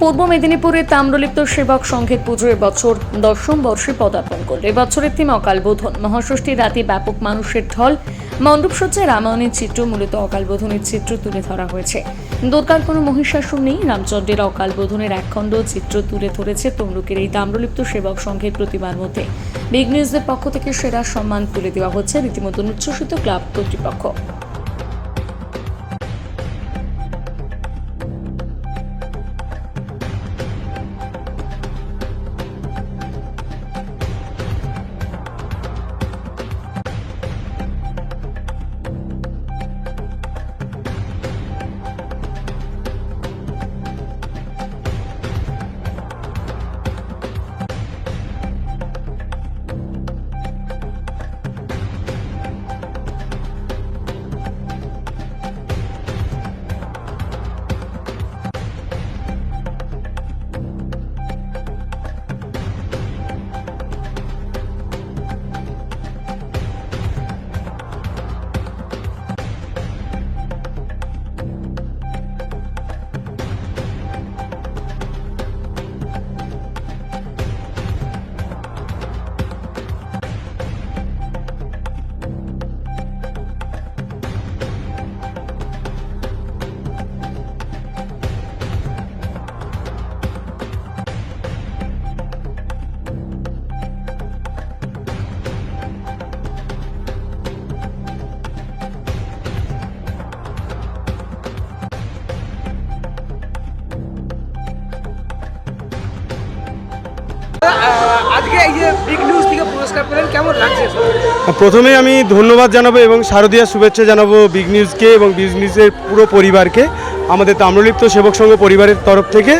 পূর্ব মেদিনীপুরের তাম্রলিপ্ত সেবক সংঘের পুজো এবছর দশম বর্ষে পদার্পণ করল। এবছরের থিম অকাল বোধন। মহাষষ্ঠীর রাতে ব্যাপক মানুষের ঢল। মণ্ডপসজ্জায় রামায়ণের চিত্র মূলত অকাল বোধনের চিত্র তুলে ধরা হয়েছে। দুর্গার কোনো মহিষাসুর নেই। রামচন্দ্রের অকাল বোধনের একখণ্ড চিত্র তুলে ধরেছে তমলুকের এই তাম্রলিপ্ত সেবক সংঘের প্রতিমার মধ্যে। বিগ নিউজের পক্ষ থেকে সেরা সম্মান তুলে দেওয়া হচ্ছে। রীতিমতো উচ্ছ্বসিত ক্লাব কর্তৃপক্ষ। প্রথমে আমি ধন্যবাদ জানাব এবং শারদীয়া শুভেচ্ছা জানাব বিগ নিউজকে এবং বিগ নিউজের পুরো পরিবারকে, আমাদের তাম্রলিপ্ত সেবক সংঘ পরিবারের তরফ থেকে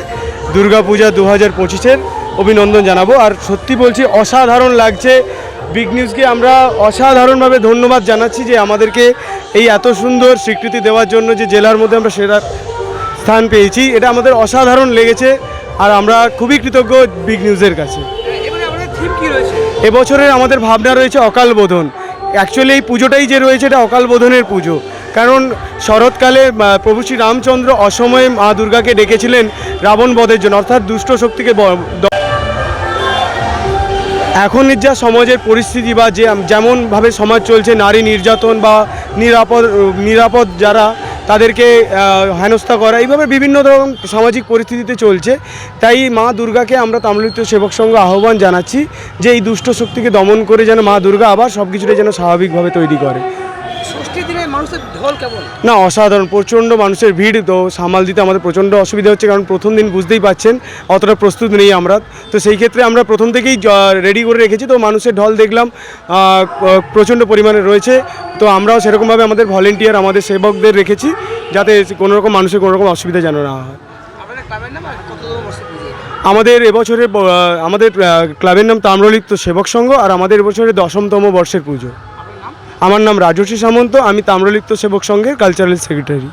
দুর্গাপূজা দু হাজার পঁচিশের অভিনন্দন জানাব। আর সত্যি বলছি, অসাধারণ লাগছে বিগ নিউজকে আমরা অসাধারণভাবে ধন্যবাদ জানাচ্ছি যে আমাদেরকে এই এত সুন্দর স্বীকৃতি দেওয়ার জন্য যে জেলার মধ্যে আমরা সেরা স্থান পেয়েছি। এটা আমাদের অসাধারণ লেগেছে, আর আমরা খুবই কৃতজ্ঞ বিগ নিউজের কাছে। এবছরের আমাদের ভাবনা রয়েছে অকাল বোধন। অ্যাকচুয়ালি এই পুজোটাই যে রয়েছে এটা অকাল বোধনের পুজো। কারণ শরৎকালে প্রভু শ্রী রামচন্দ্র অসময়ে মা দুর্গাকে ডেকেছিলেন রাবণ বধের জন্য, অর্থাৎ দুষ্ট শক্তিকে এখনের যা সমাজের পরিস্থিতি বা যে, যেমনভাবে সমাজ চলছে, নারী নির্যাতন বা নিরাপদ নিরাপদ যারা তাদেরকে হেনস্থা করা। এইভাবে বিভিন্ন রকম সামাজিক পরিস্থিতিতে চলছে। তাই মা দুর্গাকে আমরা তাম্রলিপ্ত সেবক সংঘ আহ্বান জানাচ্ছি যে, এই দুষ্ট শক্তিকে দমন করে যেন মা দুর্গা আবার সব কিছুটাই যেন স্বাভাবিকভাবে তৈরি করে। ষষ্ঠী দিনে মানুষের ঢল কেমন? না অসাধারণ প্রচণ্ড মানুষের ভিড় তো সামাল দিতে আমাদের প্রচণ্ড অসুবিধা হচ্ছে কারণ প্রথম দিন বুঝতেই পাচ্ছেন অতটা প্রস্তুত নেই আমরা। তো সেই ক্ষেত্রে আমরা প্রথম থেকেই রেডি করে রেখেছি তো মানুষের ঢল দেখলাম প্রচণ্ড পরিমাণে রয়েছে। তো আমরাও সেরকমভাবে আমাদের ভলেন্টিয়ার আমাদের সেবকদের রেখেছি যাতে কোনো রকম মানুষের কোনো রকম অসুবিধা যেন না হয়। আমাদের এবছরের আমাদের ক্লাবের নাম তাম্রলিপ্ত সেবক সংঘ আর আমাদের এবছরের দশমতম বর্ষের পুজো। আমার নাম রাজর্ষী সামন্ত আমি তাম্রলিপ্ত সেবক সংঘের কালচারাল সেক্রেটারি